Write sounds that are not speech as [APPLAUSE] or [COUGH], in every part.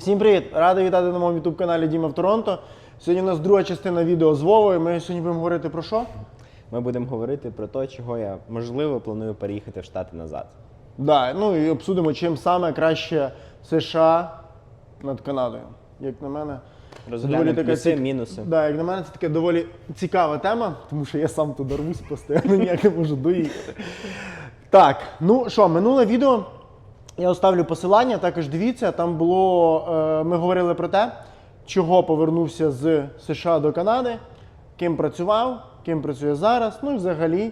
Всім привіт! Радий вітати на моєму youtube каналі Діма в Торонто. Сьогодні у нас друга частина відео з Вовою. Ми сьогодні будемо говорити про що? Ми будемо говорити про те, чого я можливо планую переїхати в Штати назад. Да, ну і обсудимо, чим саме краще США над Канадою. Як на мене, це Розглянемо плюси, цік- мінуси. Да, як на мене, це така доволі цікава тема, тому що я сам туди рвусь постійно, [LAUGHS] ніяк не можу доїхати. Так, ну що, минуле відео. Я оставлю посилання, також дивіться. Там було. Е, ми говорили про те, чого повернувся з США до Канади, ким працював, ким працює зараз, ну і взагалі,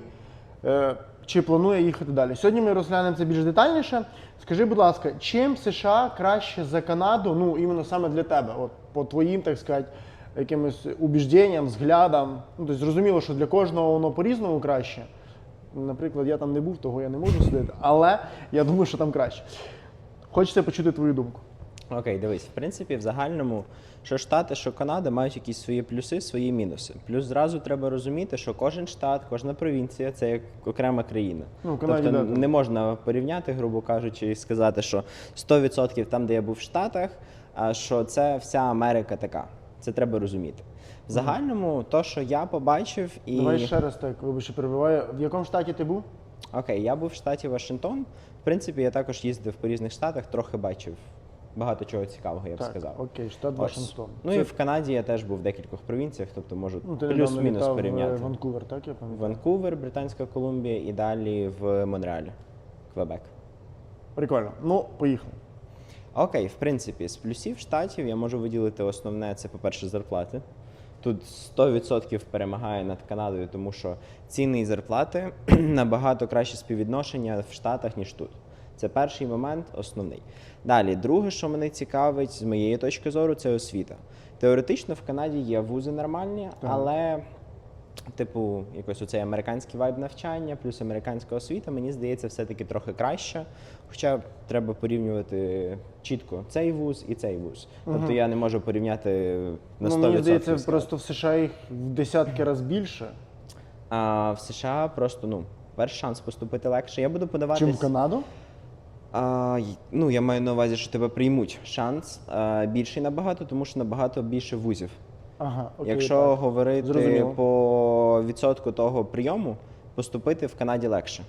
е, чи планує їхати далі. Сьогодні ми розглянемо це більш детальніше. Скажи, будь ласка, чим США краще за Канаду, ну іменно саме для тебе, от по твоїм, так сказати, якимось убіжденням, взглядам. Ну, тобто зрозуміло, що для кожного воно по-різному краще. Наприклад, я там не був, того я не можу судити, але я думаю, що там краще. Хочеться почути твою думку. Окей, дивись, в принципі, в загальному, що Штати, що Канада мають якісь свої плюси, свої мінуси. Плюс зразу треба розуміти, що кожен штат, кожна провінція це як окрема країна. Ну, в Канаді, тобто да, не можна порівняти, грубо кажучи, і сказати, що 100% там, де я був в Штатах, а що це вся Америка така. Це треба розуміти. В загальному, то, що я побачив, і Давай ще раз так, вибачте, перебиваю. В якому штаті ти був? Окей, я був в штаті Вашингтон. В принципі, я також їздив по різних штатах, трохи бачив багато чого цікавого, я б так, сказав. окей, штат Ось. Вашингтон. Ну Це- і в Канаді я теж був в декількох провінціях, тобто можу ну, ти недавно плюс-мінус літав в порівняти. Ванкувер, так я пам'ятаю? Ванкувер, Британська Колумбія і далі в Монреалі, Квебек. Прикольно. Ну, поїхали. Окей, в принципі, з плюсів штатів я можу виділити основне це, по-перше, зарплати. Тут 100% перемагає над Канадою, тому що ціни і зарплати [CLEARS THROAT] набагато краще співвідношення в Штатах, ніж тут. Це перший момент, основний. Далі, друге, що мене цікавить, з моєї точки зору, це освіта. Теоретично в Канаді є вузи нормальні, але Типу, якось оцей американський вайб навчання, плюс американська освіта, мені здається, все-таки трохи краще. Хоча треба порівнювати чітко цей вуз і цей вуз. Тобто я не можу порівняти на 100%. ну, мені здається, сказати. просто в США їх в десятки разів більше, А в США просто ну, перший шанс поступити легше. Я буду подаватись. чим в Канаду. А, ну, я маю на увазі, що тебе приймуть шанс а, більший набагато, тому що набагато більше вузів. Ага, окей, Якщо так. говорити Зрозуміло. по відсотку того прийому, поступити в Канаді легше.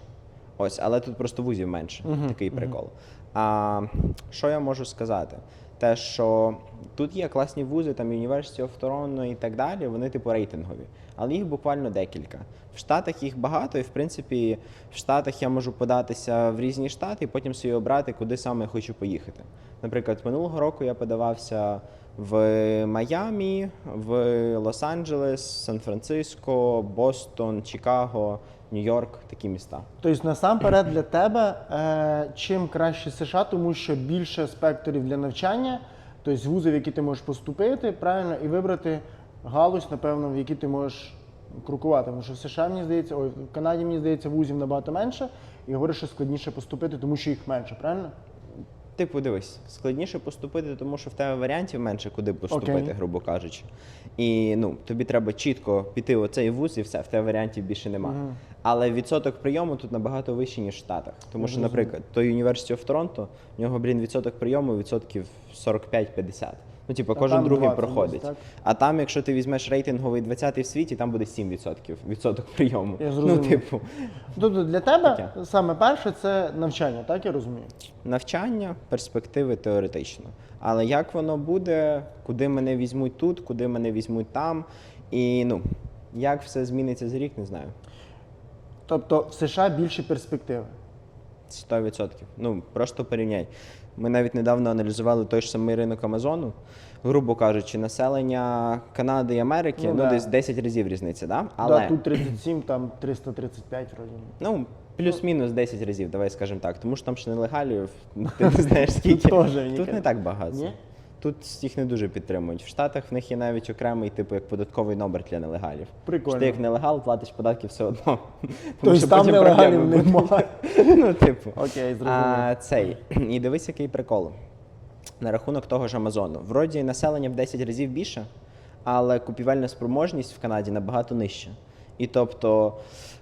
Ось, але тут просто вузів менше. Такий прикол. А що я можу сказати? Те, що тут є класні вузи, там University of Toronto і так далі, вони типу рейтингові, але їх буквально декілька. В Штатах їх багато, і в принципі в Штатах я можу податися в різні штати і потім собі обрати, куди саме я хочу поїхати. Наприклад, минулого року я подавався в Майамі, в Лос-Анджелес, Сан-Франциско, Бостон, Чикаго, Нью-Йорк, такі міста. Тобто, насамперед для тебе е, чим краще США, тому що більше спектрів для навчання, тобто вузи, в які ти можеш поступити, правильно, і вибрати галузь, напевно, в якій ти можеш крокувати. Тому що в США, мені здається, ой, в Канаді, мені здається, вузів набагато менше, і говориш, що складніше поступити, тому що їх менше, правильно? Типу, дивись, складніше поступити, тому що в тебе варіантів менше, куди поступити, okay. грубо кажучи. І ну, тобі треба чітко піти в оцей вуз і все, в тебе варіантів більше немає. Але відсоток прийому тут набагато вищий, ніж в Штатах. Тому що, наприклад, той університет в Торонто, в нього, блін, відсоток прийому відсотків 45-50. Ну, типу, кожен там другий 20 проходить. десь? А там, якщо ти візьмеш рейтинговий 20-й в світі, там буде 7% відсоток прийому. Я ну, типу, Тобто для тебе Таке. саме перше це навчання, так я розумію? навчання, перспективи теоретично. Але як воно буде, куди мене візьмуть тут, куди мене візьмуть там, і ну як все зміниться за рік, не знаю. Тобто в США більші перспективи. 100%. Ну просто порівняй. Ми навіть недавно аналізували той ж самий ринок Амазону. Грубо кажучи, населення Канади і Америки Ну ну, да. десь 10 разів різниця, да? Але Да, тут 37, там 335 разів. ну плюс-мінус 10 разів, давай скажемо так. Тому що там ще нелегалів, ти не [LAUGHS] знаєш скільки. теж, мені Тут не так багато. Ні? Тут їх не дуже підтримують. В Штатах в них є навіть окремий, типу, як податковий номер для нелегалів. Прикольно. Що ти як нелегал платиш податки все одно. Тобто там нелегалів немає. [LAUGHS] Ну, типу. Окей. А, цей. І дивись, який прикол. На рахунок того ж Амазону. Вроді населення в 10 разів більше, але купівельна спроможність в Канаді набагато нижча. І тобто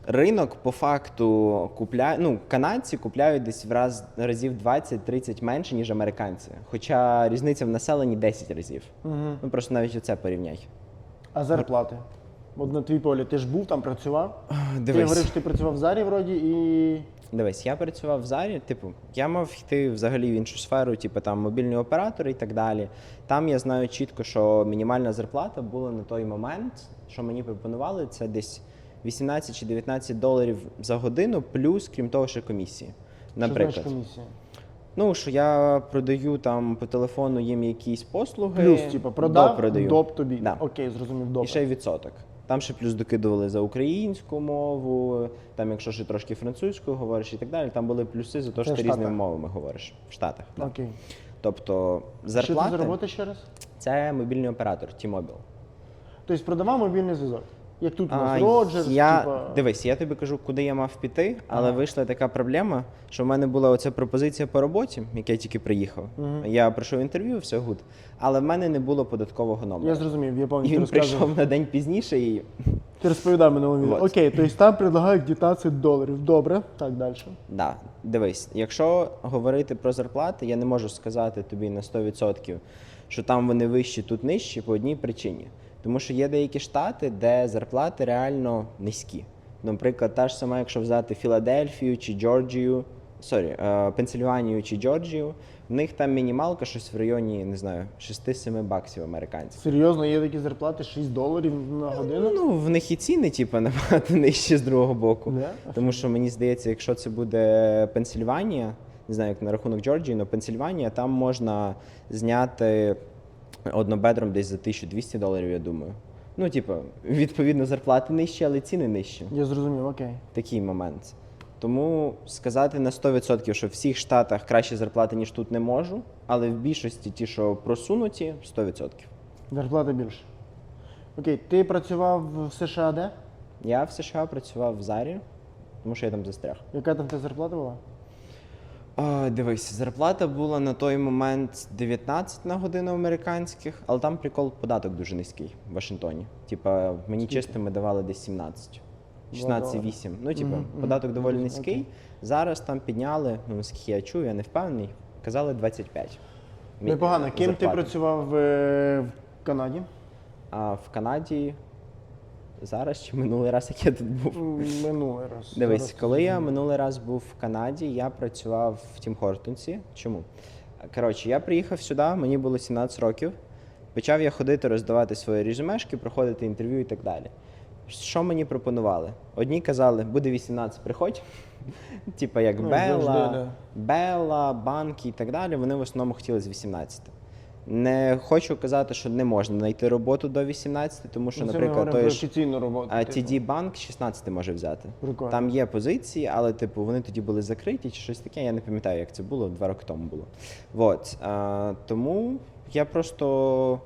ринок по факту купляє, ну, канадці купляють десь в раз разів 20-30 менше, ніж американці. Хоча різниця в населенні 10 разів. Угу. Ну просто навіть оце порівняй. А зарплати? От на твій полі ти ж був там, працював. Ти Дивись. говорив, що ти працював в зарі вроді і. Дивись, я працював в зарі, типу, я мав йти взагалі в іншу сферу, типу там мобільні оператори і так далі. Там я знаю чітко, що мінімальна зарплата була на той момент, що мені пропонували, це десь 18 чи 19 доларів за годину, плюс, крім того, ще комісії. Що Наприклад, значить комісія? ну що я продаю там по телефону їм якісь послуги. Плюс, типу, продав, допродаю. доп тобі. Да. Окей, зрозумів, добре. І ще й відсоток. Там ще плюс докидували за українську мову, там, якщо ще трошки французькою говориш і так далі, там були плюси за те, що ти різними мовами говориш в Штатах. да. Окей. Тобто Що зарплати це за робота ще раз? це мобільний оператор T-Mobile. Тобто продавав мобільний зв'язок. Як тут у нас Роджерс, я, типа... Дивись, я тобі кажу, куди я мав піти, але Ага. вийшла така проблема, що в мене була оця пропозиція по роботі, як я тільки приїхав. Мгм. Я пройшов інтерв'ю, все гуд. Але в мене не було податкового номера. Я зрозумів, я пам'ятаю, він розказував. прийшов на день пізніше і Ти розповідав минулому відео. Вот. Окей, тобто там предлагають 19 доларів. Добре, так далі. Да, дивись, якщо говорити про зарплати, я не можу сказати тобі на 100%, що там вони вищі, тут нижчі по одній причині. Тому що є деякі штати, де зарплати реально низькі. Наприклад, та ж сама, якщо взяти Філадельфію чи Джорджію, сорі, е, Пенсильванію чи Джорджію, в них там мінімалка щось в районі, не знаю, 6-7 баксів американців. Серйозно, є такі зарплати 6 доларів на годину. Ну, в них і ціни, типу, [LAUGHS] набагато нижчі з другого боку. Да? Тому що мені здається, якщо це буде Пенсильванія, не знаю, як на рахунок Джорджії, але Пенсильванія, там можна зняти однобедром десь за 1200 доларів, я думаю. Ну, типу, відповідно, зарплати нижчі, але ціни нижчі. Я зрозумів, окей. Такий момент. Тому сказати на 100%, що в всіх штатах кращі зарплати, ніж тут, не можу, але в більшості ті, що просунуті, 100%. Зарплата більше. Окей, ти працював в США де? Я в США працював в Зарі, тому що я там застряг. Яка там та зарплата була? Дивись, зарплата була на той момент 19 на годину американських, але там прикол податок дуже низький в Вашингтоні. Типа мені Скільки? чистими давали десь 17. Два долари. 16,8. Ну, типу, Мгм, мгм. податок доволі Мгм, низький. окей. Зараз там підняли, ну наскільки я чую, я не впевнений. Казали 25. Мі- Непогано. Ким ти працював е, в Канаді? А в Канаді зараз чи минулий раз, як я тут був? Минулий раз. Дивись, Зараз коли я минулий раз був в Канаді, я працював в Тім Хортонсі. Чому? Коротше, я приїхав сюди, мені було 17 років. Почав я ходити, роздавати свої резюмешки, проходити інтерв'ю і так далі. Що мені пропонували? Одні казали, буде 18, приходь. [LAUGHS] Типа як Ну, Белла, завжди, да. Белла, банки і так далі. Вони в основному хотіли з 18. Не хочу казати, що не можна знайти роботу до 18, тому що, Ну, це ми наприклад, говоримо той про ж офіційну роботу. а типу. TD банк 16 може взяти. Прикольно. Там є позиції, але типу вони тоді були закриті чи щось таке. Я не пам'ятаю, як це було, два роки тому було. Вот. А, тому я просто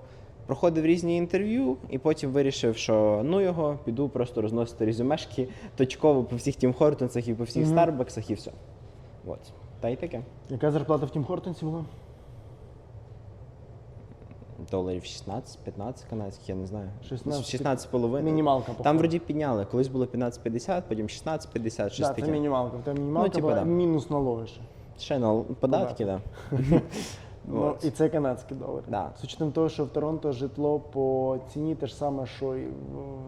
проходив різні інтерв'ю і потім вирішив, що ну його, піду просто розносити резюмешки точково по всіх Тім Хортонсах і по всіх. Старбаксах і все. Вот. Та й таке. Яка зарплата в Тім Хортонсі була? Доларів 16-15 канадських, я не знаю. 16. 16,5. Мінімалка, Там вроді підняли. Колись було 15,50, потім 16,50, щось Да, таке. це мінімалка. Це мінімалка Ну, типу, була да. мінус налоги ще. Ще на податки, так. [LAUGHS] Ну, і це канадські долари. Да. З учетом того, що в Торонто житло по ціні те ж саме, що і в,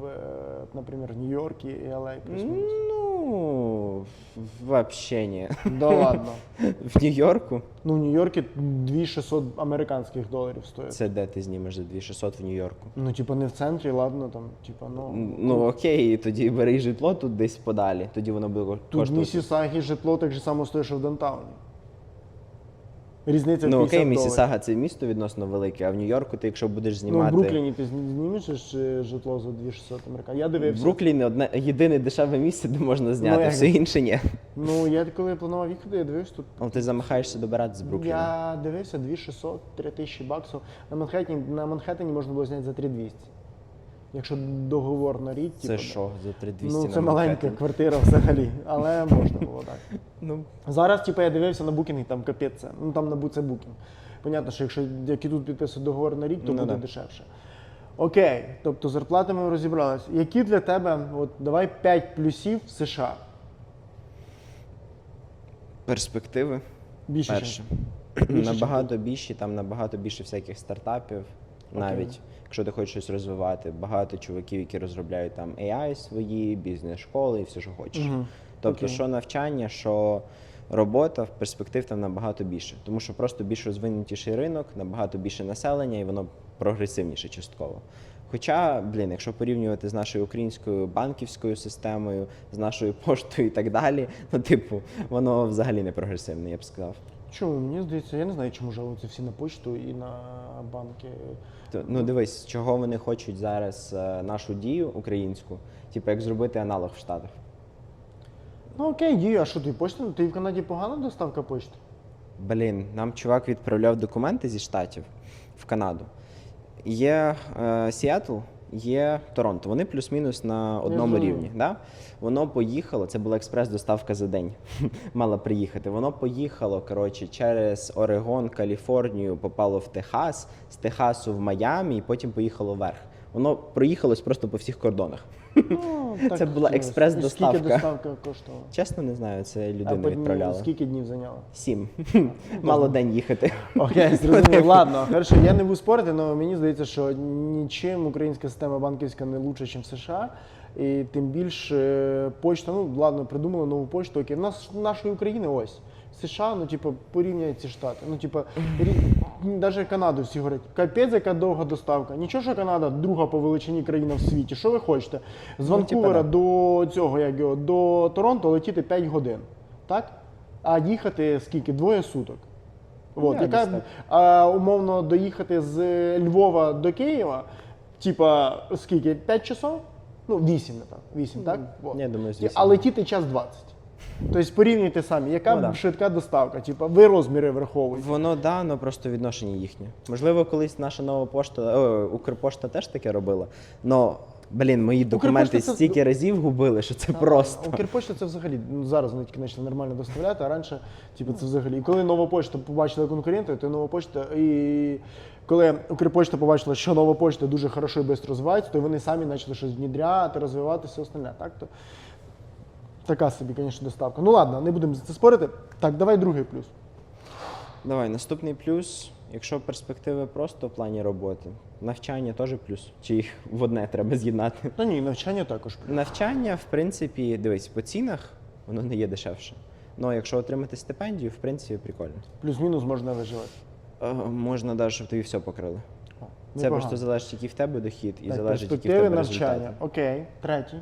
в, е, наприклад, в Нью-Йорку і LA. плюс-мінус. Ну, вообще не. [LAUGHS] Да ладно. [LAUGHS] В Нью-Йорку? Ну, в Нью-Йорку 2600 американських доларів стоїть. Це де ти знімеш за 2600 в Нью-Йорку? Ну, типа, не в центрі, ладно, там, типа, ну. Ну окей, тоді бери житло тут десь подалі, тоді воно буде Тут в коштувати. Місісагі житло так же само стоїть, що в Дантауні. Різниця Ну 50 окей. Місісага це місто відносно велике, а в Нью-Йорку ти, якщо будеш Ну, в. Брукліні ти знімеш ж житло за 2600 американців. Я в дивився. Брукліні одне єдине дешеве місце, де можна зняти, як? все інше ні. Ну, я коли планував їхати, я дивився тут. Але ти замахаєшся добирати з Брукліна. Я дивився 2600, 3000 баксів. На Манхеттені, на Манхеттені можна було зняти за 3200. Якщо договор на рік, Це типу, що за 3200 Ну, на це маленька квартира взагалі, але можна було так. [LAUGHS] Ну, Зараз, типу, я дивився на букінг, там капець це. Ну там на це букінг. Понятно, що якщо як і тут підписують договор на рік, то Ну, буде да. дешевше. Окей, тобто з зарплатами розібралися. Які для тебе, от давай 5 плюсів в США? Перспективи. Більше Перше. більше, набагато більше, там набагато більше всяких стартапів, навіть якщо ти хочеш щось розвивати, багато чуваків, які розробляють там AI свої, бізнес-школи і все, що хочеш. Мгм. Тобто, Окей. що навчання, що робота, в перспектив там набагато більше. Тому що просто більш розвинутіший ринок, набагато більше населення, і воно прогресивніше частково. Хоча, блін, якщо порівнювати з нашою українською банківською системою, з нашою [LAUGHS] поштою і так далі, ну, типу, воно взагалі не прогресивне, я б сказав. Чому? Мені здається, я не знаю, чому жалуються всі на почту і на банки. То, ну дивись, чого вони хочуть зараз е, нашу дію українську, типу як зробити аналог в Штатах. Ну окей, дію, а що ти почта? Ти в Канаді погана доставка почти? Блін, нам чувак відправляв документи зі штатів в Канаду. Є е, Сіетл, є Торонто. Вони плюс-мінус на одному розумію. рівні. Да? Воно поїхало, це була експрес-доставка за день. [LAUGHS] Мала приїхати. Воно поїхало коротше, через Орегон, Каліфорнію, попало в Техас, з Техасу в Майамі, і потім поїхало вверх. Воно проїхалось просто по всіх кордонах. Ну, так Це була експрес-доставка. Скільки доставка коштувала? Чесно, не знаю, це людина відправляла. скільки днів зайняла? Сім. [LAUGHS] Мало день їхати. Окей, зрозумів. Ладно, хорошо, я не буду спорити, але мені здається, що нічим українська система банківська не лучше, ніж в США. І тим більше почта, ну ладно, придумали нову почту. Окей, в нас нашої України ось. США, ну типу, порівняй ці штати. Ну, типу, навіть Канаду всі говорять, капець, яка довга доставка. Нічого, що Канада друга по величині країна в світі. Що ви хочете? З Ну, типу, Ванкувера до цього, як його, до Торонто летіти 5 годин. Так? А їхати скільки? Двоє суток. От, Ну, яка, а, умовно доїхати з Львова до Києва, типа скільки? 5 часов? Ну, 8, напевно. 8, так? От. Я думаю, з І- вісім. А летіти час 20. Тобто порівнюйте самі, яка Ну, да. швидка доставка, типа ви розміри враховуєте. Воно да, але просто відношення їхнє. Можливо, колись наша нова пошта, о, Укрпошта теж таке робила. Но, блін, мої документи це- стільки разів губили, що це просто. Укрпошта це взагалі ну, зараз вони тільки почали нормально доставляти, а раніше, типу, це взагалі. І коли нова почта побачила конкурентів, то нова почта і. Коли Укрпочта побачила, що нова почта дуже хорошо і швидко розвивається, то вони самі почали щось внідряти, розвивати все остальне. Так? То, така собі, звісно, доставка. Ну ладно, не будемо за це спорити. Так, давай другий плюс. Давай, наступний плюс. Якщо перспективи просто в плані роботи, навчання теж плюс. Чи їх в одне треба з'єднати? Та ні, навчання також плюс. Навчання, в принципі, дивись, по цінах воно не є дешевше. Ну, якщо отримати стипендію, в принципі, прикольно. Плюс-мінус можна виживати. Е, можна навіть, щоб тобі все покрили. Це непогано. просто залежить, який в тебе дохід, і Так, залежить, які в перспективи тебе навчання. результати. Окей, третій.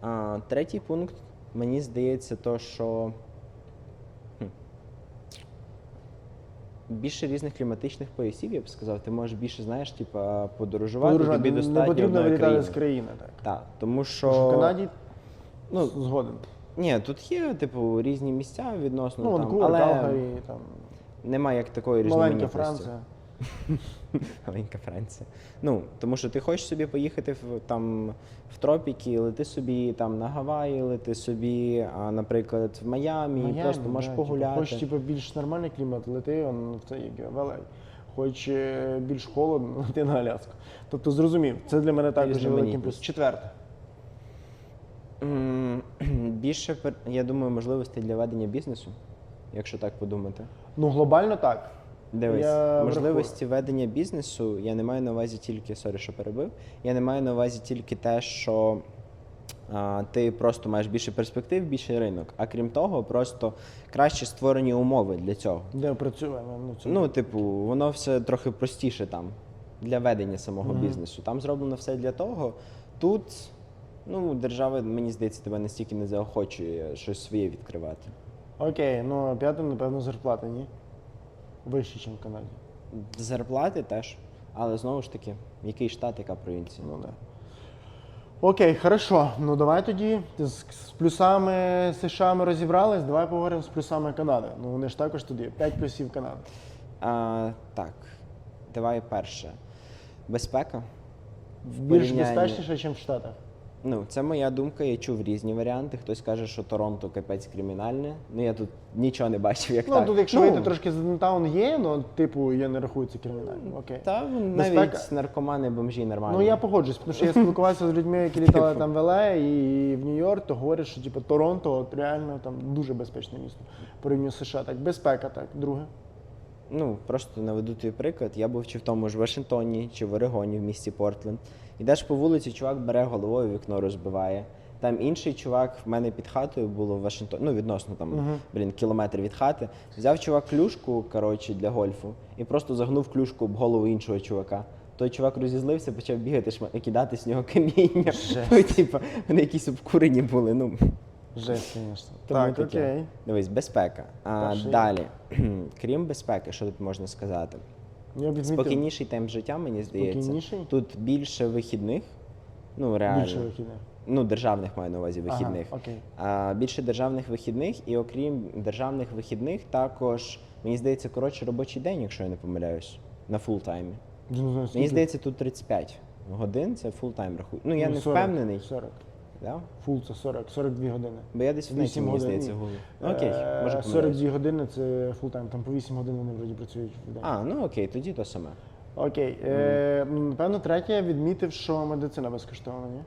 А, третій пункт, мені здається, то, що хм, більше різних кліматичних поясів, я б сказав, ти можеш більше, знаєш, типа, подорожувати, Подорожувати тобі не достатньо потрібно одної вилітати країни. з країни. Так. Так, тому що... Тому що в Канаді Ну, згоден. Ні, тут є, типу, різні місця відносно, Ну, там, Ванкувер, але Калгарі, там, немає як такої маленька різноманітності. Франція. [LAUGHS] [LAUGHS] Маленька Франція. Ну, тому що ти хочеш собі поїхати в, там, в тропіки, лети собі там на Гаваї, лети собі, а, наприклад, в Майамі, Майамі, просто можеш да, погуляти. Типу, хочеш типу, більш нормальний клімат, лети он, в цей як. Хоч е, більш холодно, [LAUGHS] лети на Аляску. Тобто зрозумів, це для мене також Різноманітність. плюс. Четверте. [CLEARS THROAT] Більше, я думаю, можливостей для ведення бізнесу, якщо так подумати. Ну, глобально так. Дивись, Я можливості ведення бізнесу я не маю на увазі тільки, сорі, що перебив. Я не маю на увазі тільки те, що а, ти просто маєш більше перспектив, більший ринок. А крім того, просто краще створені умови для цього. Де працюємо? Ну, це... Ну, типу, воно все трохи простіше там для ведення самого Мгм. бізнесу. Там зроблено все для того. Тут, ну, держава, мені здається, тебе настільки не заохочує щось своє відкривати. Окей, ну п'яте, напевно, зарплата, ні? Вище, ніж в Канаді. Зарплати теж, але знову ж таки, який штат, яка провінція. Ну, да. Окей, хорошо. Ну давай тоді з, з плюсами США ми розібрались. Давай поговоримо з плюсами Канади. Ну вони ж також туди. 5 плюсів Канади. А, так, давай перше. Безпека. В Більш порівнянні- безпечніше, ніж в Штатах. Ну, це моя думка, я чув різні варіанти. Хтось каже, що Торонто капець кримінальне. Ну я тут нічого не бачив, як Ну, так. тут, якщо вийти трошки з Донтаун є, ну, типу, я не рахую це кримінальним. Окей. Та навіть Безпека? наркомани, бомжі нормально. Ну я погоджуюсь, тому що я [LAUGHS] спілкувався з людьми, які літали там в ЛА і в Нью-Йорк, то говорять, що типу, Торонто от, реально там дуже безпечне місто. Порівняно з США. Так, безпека, так. Друге. Ну, просто наведу твій приклад. Я був чи в тому ж Вашингтоні, чи в Орегоні, в місті Портленд. Ідеш по вулиці, чувак бере головою, вікно розбиває. Там інший чувак в мене під хатою було в Вашингтоні, ну відносно там, блін, кілометр від хати. Взяв чувак клюшку, коротше, для гольфу, і просто загнув клюшку об голову іншого чувака. Той чувак розізлився, почав бігати, шма- кидати з нього каміння. Ну, типу, вони якісь обкурені були. Ну, Жесть, звісно. Так, таке. окей. Дивись, безпека. А, далі, крім безпеки, що тут можна сказати? Я відмітив Спокійніший темп життя, мені здається. Спокійніший? Тут більше вихідних. Ну, реально. більше вихідних. Ну, державних маю на увазі вихідних. Ага, окей. А, більше державних вихідних, і окрім державних вихідних, також, мені здається, коротше робочий день, якщо я не помиляюсь, на фултаймі. Мені здається, тут 35 годин це фултайм рахує. Ну, я Ну, не 40, впевнений. 40. Да? Фул це 40, 42 години. Бо я десь в неті, 8 мені здається, гуглив. Ну, Окей, Е, може 42 години це фултайм, там по 8 годин вони вроді працюють в день. А, ну окей, тоді то саме. Окей. Е, напевно, третє я відмітив, що медицина безкоштовна, ні?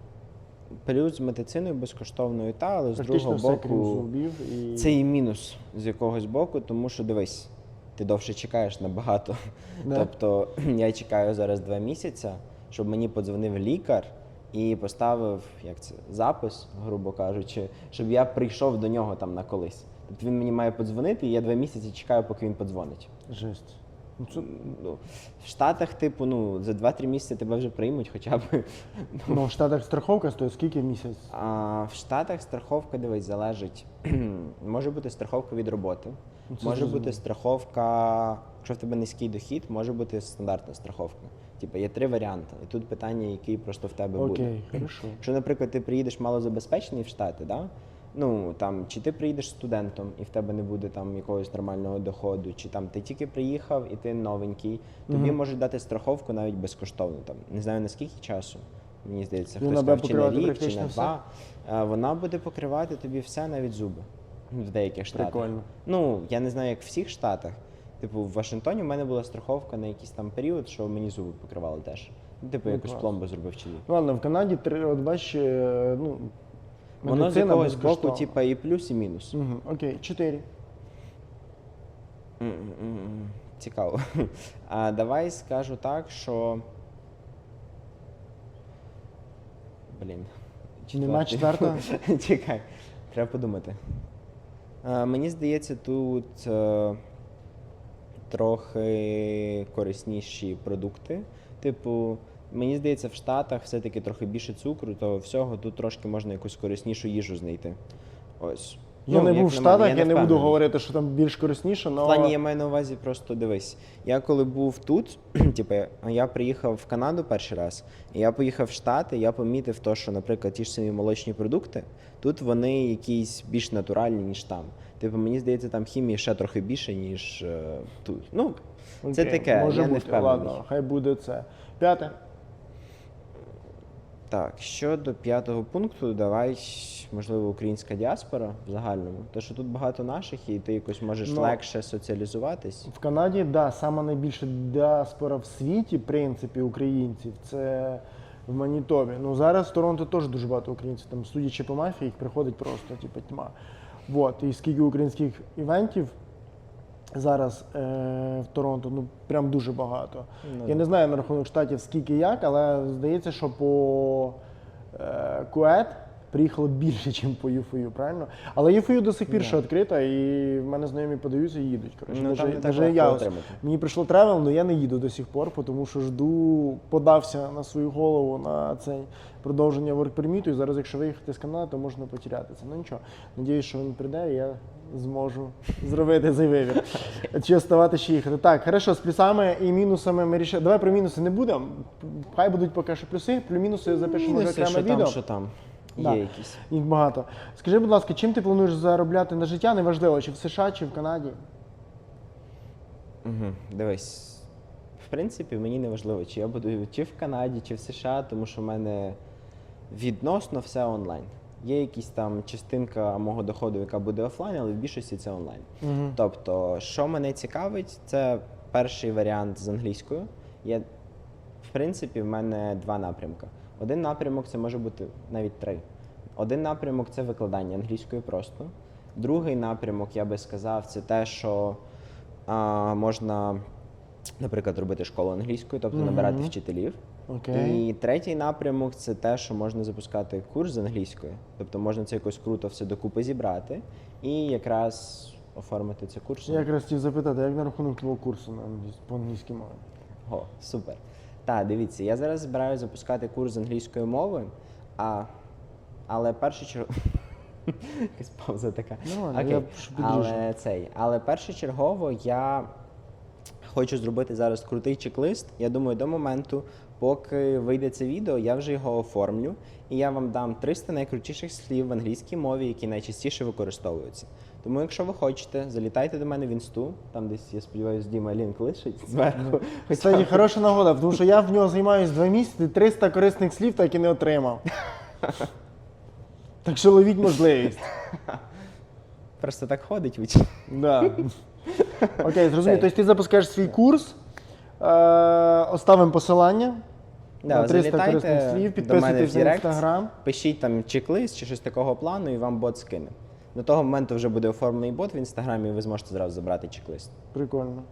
Плюс з медициною безкоштовною, та, але з Практично другого все, крім боку. зубів і. Це і мінус з якогось боку, тому що дивись, ти довше чекаєш набагато. Да. Тобто [CLEARS THROAT] я чекаю зараз два місяці, щоб мені подзвонив лікар і поставив як це, запис, грубо кажучи, щоб я прийшов до нього там на колись. Тобто він мені має подзвонити, і я два місяці чекаю, поки він подзвонить. Жесть. Ну, це... Ну, в Штатах, типу, ну, за 2-3 місяці тебе вже приймуть хоча б. ну, в Штатах страховка стоїть скільки в місяць? А в Штатах страховка, дивись, залежить. [CLEARS THROAT] може бути страховка від роботи, Ну, це може зрозуміло. бути страховка, якщо в тебе низький дохід, може бути стандартна страховка. Типу, є три варіанти. І тут питання, який просто в тебе буде. Окей, хорошо. Якщо, наприклад, ти приїдеш малозабезпечений в Штати, да? ну там чи ти приїдеш студентом і в тебе не буде там якогось нормального доходу, чи там ти тільки приїхав і ти новенький, тобі можуть дати страховку навіть безкоштовно. Там не знаю наскільки часу. Мені здається, І хтось сказав, чи на рік, чи на два. А, Вона буде покривати тобі все, навіть зуби в деяких штатах. Прикольно. Ну я не знаю, як в всіх штатах. Типу, в Вашингтоні в мене була страховка на якийсь там період, що мені зуби покривали теж. Ну, типу, Ну, якусь клас. пломбу зробив чи ні. Ну, ладно, в Канаді три, от бачиш, е, ну, Воно з медицина якогось боку, безкоштовна. типа, і плюс, і мінус. Угу, окей, чотири. М-м-м, Цікаво. [LAUGHS] А давай скажу так, що. Блін. Нема четвертого? [LAUGHS] Чекай, треба подумати. А, мені здається, тут е, трохи корисніші продукти. Типу, мені здається, в Штатах все-таки трохи більше цукру, то всього тут трошки можна якусь кориснішу їжу знайти. Ось. Я Ну, не був в Штатах, я, не буду говорити, що там більш корисніше, але. В плані я маю на увазі, просто дивись. Я коли був тут, [CLEARS THROAT] типу, я приїхав в Канаду перший раз, і я поїхав в Штати, я помітив то, що, наприклад, ті ж самі молочні продукти, тут вони якісь більш натуральні, ніж там. Типу, мені здається, там хімії ще трохи більше, ніж е, тут. Ну, це Окей, таке, може я не бути. впевнений. Ладно, хай буде це. П'яте. Так, щодо п'ятого пункту, давай, можливо, українська діаспора в загальному. Те, що тут багато наших, і ти якось можеш Ну, легше соціалізуватись. В Канаді, да, сама найбільша діаспора в світі, в принципі, українців, це в Манітобі. Ну зараз в Торонто теж дуже багато українців. Там, судячи по мафії, їх приходить просто, типу, тьма. Вот. І скільки українських івентів зараз е, в Торонто, ну прям дуже багато. Ну, Я не знаю на рахунок штатів скільки як, але здається, що по е, Кует приїхало більше, ніж по ЮФОЮ, правильно? Але ЮФОЮ до сих пір ще відкрита, і в мене знайомі подаються і їдуть. Коротше, Ну, там Даже- не так даже легко я ось- отримати. Мені прийшло тревел, але я не їду до сих пор, тому що жду, подався на свою голову на цей продовження воркперміту, і зараз, якщо виїхати з Канади, то можна потерятися. Ну нічого. Надіюсь, що він прийде, і я зможу [LAUGHS] зробити цей вибір. Чи оставати ще їхати. Так, хорошо, з плюсами і мінусами ми рішили. Давай про мінуси не будемо. Хай будуть поки що плюси, про мінуси запишемо вже Мінуси, окреме що там, відео. що там. Да. Є якісь. Їх багато. Скажи, будь ласка, чим ти плануєш заробляти на життя? Неважливо, чи в США, чи в Канаді. Угу. Дивись, в принципі, мені не важливо, чи я буду чи в Канаді, чи в США, тому що в мене відносно все онлайн. Є якась там частинка мого доходу, яка буде офлайн, але в більшості це онлайн. Угу. Тобто, що мене цікавить, це перший варіант з англійською. Є, в принципі, в мене два напрямки. Один напрямок це може бути навіть три. Один напрямок це викладання англійської просто. Другий напрямок, я би сказав, це те, що а, можна, наприклад, робити школу англійської, тобто Мгм. набирати вчителів. Окей. І третій напрямок це те, що можна запускати курс з англійської. Тобто можна це якось круто все докупи зібрати і якраз оформити цей курс. Я якраз хотів запитати, як на рахунок твого курсу на англійсь- по англійській мові? О, супер. Так, дивіться, я зараз збираюся запускати курс з англійської мови, а, але першу чергу. [LAUGHS] Якась пауза така. Нормально, Окей. я. Але цей. Але першочергово я хочу зробити зараз крутий чек-лист. Я думаю, до моменту, поки вийде це відео, я вже його оформлю, і я вам дам 300 найкрутіших слів в англійській мові, які найчастіше використовуються. Тому, якщо ви хочете, залітайте до мене в інсту, там десь, я сподіваюся, Діма лінк лишить зверху. Кстати, хороша нагода, тому що я в нього займаюся два місяці, 300 корисних слів так і не отримав. Так що ловіть можливість. Просто так ходить віч. Да. Окей, зрозумів. Цей. Тобто ти запускаєш свій курс, е, оставимо посилання Да, на 300 залітайте корисних слів, до мене в підписуйтесь на Директ, інстаграм. Пишіть там чек-лист чи щось такого плану, і вам бот скине. До того моменту вже буде оформлений бот в інстаграмі, і ви зможете зразу забрати чек-лист. Прикольно.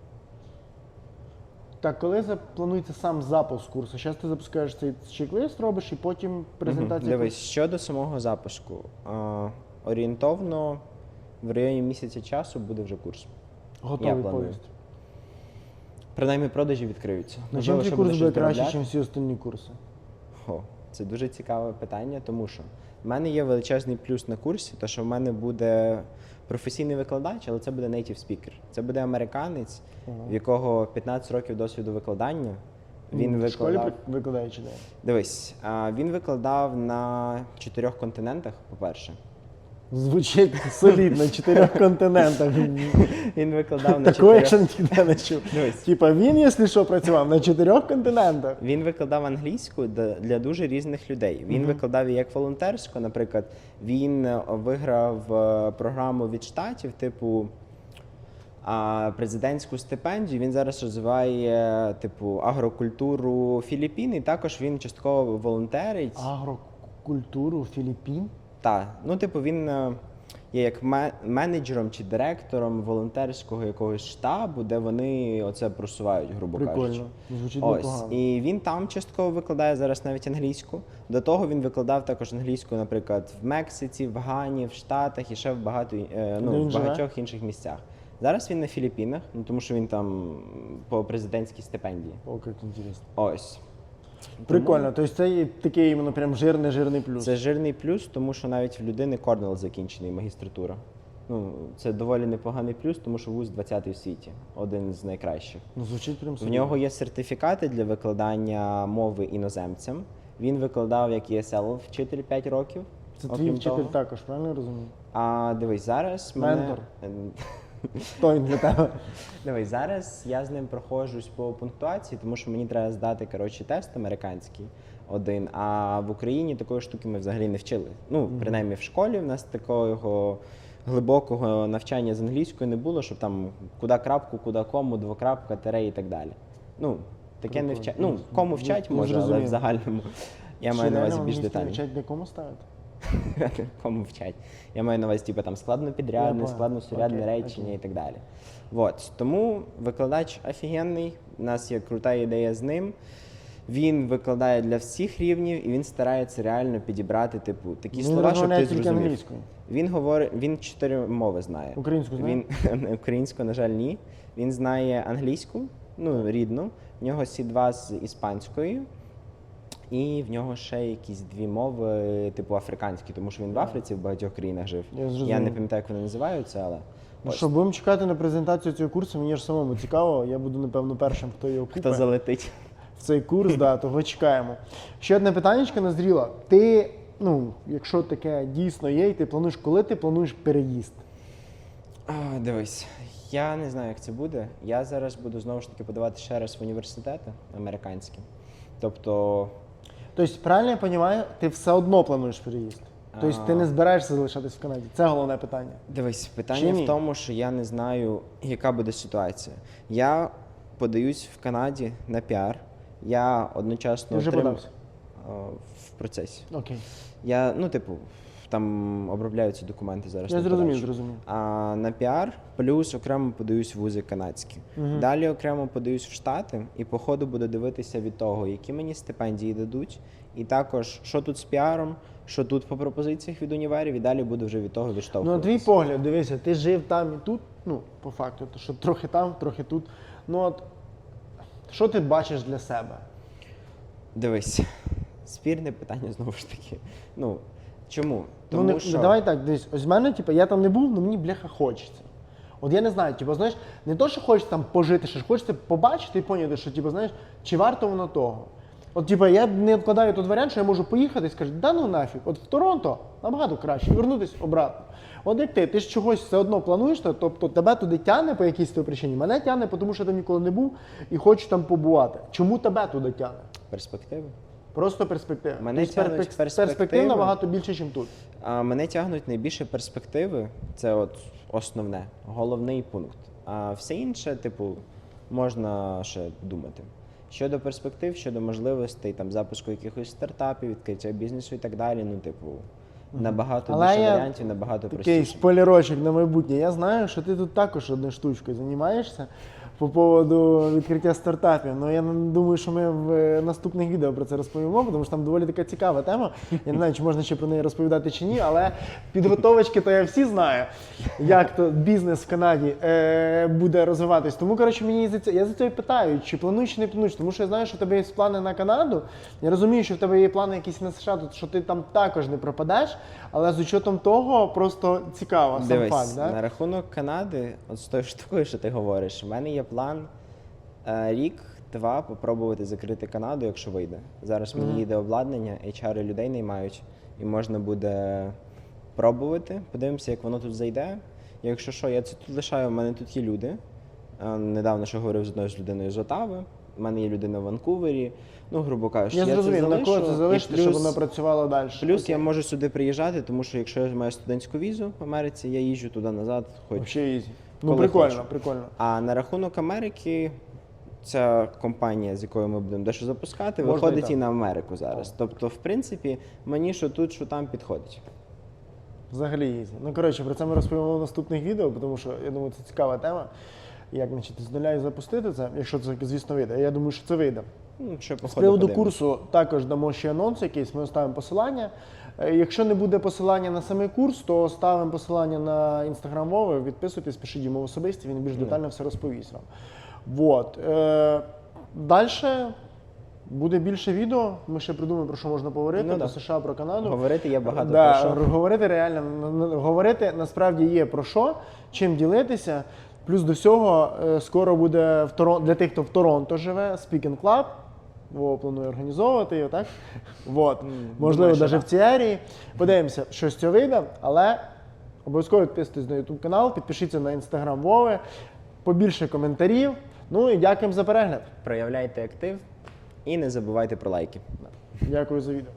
Так, коли за- планується сам запуск курсу? Зараз ти запускаєш цей чек-лист, робиш і потім Мгм. презентація. Дивись, щодо самого запуску, а, орієнтовно в районі місяця часу буде вже курс. курсу. Готовий я планую. повністю. Принаймні продажі відкриються. На чому твій курс буде щось краще, доробляти. ніж всі остальні курси? О, це дуже цікаве питання, тому що в мене є величезний плюс на курсі, то що в мене буде професійний викладач, але це буде native speaker. Це буде американець, в якого 15 років досвіду викладання. Він в школі викладав. при- викладає чи не? Дивись, а, він викладав на чотирьох континентах, по-перше. Звучить солідно, на чотирьох [LAUGHS] континентах. Він викладав на Такого я ще ніде не чув. Типа він, якщо що, працював на чотирьох континентах. Він викладав англійську для для дуже різних людей. Він викладав її як волонтерську. Наприклад, він е, виграв е, програму від штатів, типу а, президентську стипендію. Він зараз розвиває типу агрокультуру Філіппін, і також він частково волонтерить. Агрокультуру Філіппін. Так, ну типу, він е, є як ме- менеджером чи директором волонтерського якогось штабу, де вони оце просувають, грубо кажучи. Звучить Ось непогано. і він там частково викладає зараз навіть англійську. До того він викладав також англійську, наприклад, в Мексиці, в Гані, в Штатах і ще в багато е, ну, він в живе? багатьох інших місцях. Зараз він на Філіппінах, ну тому що він там по президентській стипендії. О, як інтересно. Ось. Прикольно. Тобто це є такий іменно прям жирний, жирний плюс. Це жирний плюс, тому що навіть в людини Корнел закінчений магістратура. Ну, це доволі непоганий плюс, тому що вуз 20-й в світі, один з найкращих. Ну, звучить прям В солідно. нього є сертифікати для викладання мови іноземцям. Він викладав як ESL вчитель 5 років. Це твій окрім вчитель того. також, правильно я розумію? А дивись, зараз мене... Ментор. [LAUGHS] Хто він для тебе? Дивись, зараз я з ним проходжусь по пунктуації, тому що мені треба здати коротше тест американський один. А в Україні такої штуки ми взагалі не вчили. Ну, принаймні в школі в нас такого глибокого навчання з англійської не було, щоб там куди крапку, куди кому, двокрапка, тире і так далі. Ну, таке не вчать. Ну, кому вчать Ну, може, але в загальному. Я маю на увазі більш детально. навчать для кому ставити? [LAUGHS] Кому вчать. Я маю на увазі, типу, там складно-підрядне, понял. складно-сурядне Окей, речення і так далі. Вот. Тому викладач офігенний, у нас є крута ідея з ним. Він викладає для всіх рівнів і він старається реально підібрати, типу, такі Він слова, щоб ти зрозумів. англійською. Він говорить, він чотири мови знає. Українську знає? Він [LAUGHS] українську, на жаль, ні. Він знає англійську, ну рідну. В нього сі 2 з іспанської. І в нього ще якісь дві мови, типу африканські, тому що він в Африці в багатьох країнах жив. Я. Я не пам'ятаю, як вони називаються, але Ну ось, що, будемо чекати на презентацію цього курсу, мені ж самому цікаво. Я буду, напевно, першим, хто його купить. хто залетить. в цей курс, да, того чекаємо. Ще одне питання назріло. Ти, ну, якщо таке дійсно є, і ти плануєш, коли ти плануєш переїзд? А, дивись, я не знаю, як це буде. Я зараз буду знову ж таки подавати ще раз в університети американські. Тобто, Тобто, правильно я розумію, ти все одно плануєш переїзд. Тобто ти не збираєшся залишатись в Канаді. Це головне питання. Дивись, Чи питання ні? в тому, що я не знаю, яка буде ситуація. Я подаюсь в Канаді на піар. Я одночасно Ти вже отрим- подався? Е, в процесі. Окей. Я, ну, типу, там обробляються документи зараз. Я зрозумів, зрозумів. А на піар плюс окремо подаюсь в вузи канадські. Далі окремо подаюсь в Штати, і по ходу буду дивитися від того, які мені стипендії дадуть, і також що тут з піаром, що тут по пропозиціях від універів, і далі буду вже від того Ну, відштовхуватися. на твій погляд, дивися, ти жив там і тут, ну, по факту, то що трохи там, трохи тут. Ну от, що ти бачиш для себе? Дивись, спірне питання знову ж таки. Ну чому? Тому ну, не, що давай так, дивись, ось в мене, типу, я там не був, але мені бляха хочеться. От я не знаю, типу, знаєш, не то, що хочеться там пожити, що хочеться побачити і поняти, що, типу, знаєш, чи варто воно того. От, типу, я не відкладаю той варіант, що я можу поїхати і скажу, да ну нафіг, от в Торонто набагато краще, вернутися обратно. От як ти, ти ж чогось все одно плануєш, то- тобто тебе туди тягне по якійсь той причині, мене тягне, тому що я там ніколи не був і хочу там побувати. Чому тебе туди тягне? перспективи. Просто перспектива. Мене Тобто тягнуть перспек- перспективи. перспектив набагато більше, ніж тут. А мене тягнуть найбільше перспективи. Це от основне, головний пункт. А все інше, типу, можна ще думати. Щодо перспектив, щодо можливостей там запуску якихось стартапів, відкриття бізнесу і так далі. Ну, типу, набагато Але більше я варіантів, набагато Такий простіше. спойлерочок на майбутнє. Я знаю, що ти тут також одною штучкою займаєшся по поводу відкриття стартапів. Ну я думаю, що ми в е, наступних відео про це розповімо, тому що там доволі така цікава тема. Я не знаю, чи можна ще про неї розповідати чи ні, але підготовочки то я всі знаю, як то бізнес в Канаді е, буде розвиватись. Тому коротше, мені за це я за це і питаю, чи плануєш, чи не плануєш, тому що я знаю, що в тебе є плани на Канаду. Я розумію, що в тебе є плани якісь на США, тут що ти там також не пропадеш, але з учетом того просто цікаво сам Дивись, факт. Да? на рахунок Канади, от з тою штукою, що ти говориш, у мене є план е, рік-два попробувати закрити Канаду, якщо вийде. Зараз мені їде обладнання, HR людей наймають, і можна буде пробувати. Подивимося, як воно тут зайде. Якщо що, я це тут лишаю, у мене тут є люди. Е, Недавно ще говорив з одною з людиною з Отави. У мене є людина в Ванкувері. Ну, грубо кажучи, Я це зрозумів, на кого це залишити, щоб воно працювало далі. Плюс я можу сюди приїжджати, тому що якщо я маю студентську візу в Америці, я їжджу туди назад, хоч. Ну Коли прикольно, хочу. прикольно. А на рахунок Америки, ця компанія, з якою ми будемо дещо запускати, Можна виходить так. і на Америку зараз. Тобто, в принципі, мені що тут, що там підходить. Взагалі ізі. Ну коротше, про це ми розповімо в наступних відео, тому що я думаю, це цікава тема. Як значить, з нуля і запустити це, якщо це, звісно, вийде. Я думаю, що це вийде. Ну, що З приводу курсу також дамо ще анонс якийсь, ми оставимо посилання. Е, Якщо не буде посилання на самий курс, то ставимо посилання на інстаграм Вови, відписуйтесь, пишіть йому в особисті, він більш детально все розповість вам. Вот. Е, Далі буде більше відео. Ми ще придумаємо, про що можна поговорити, Ну про да. США, про Канаду. Говорити є багато да, про що. Говорити реально, говорити насправді є про що, чим ділитися. Плюс до всього е, скоро буде в Торон... для тих, хто в Торонто живе, Speaking Club. Вова планує організовувати його, так? Вот. Можливо, навіть в цій арії. Подивимося, що з цього вийде, але обов'язково підписуйтесь на YouTube канал, підпишіться на інстаграм Вови, побільше коментарів. Ну і дякуємо за перегляд. Проявляйте актив і не забувайте про лайки. Дякую за відео.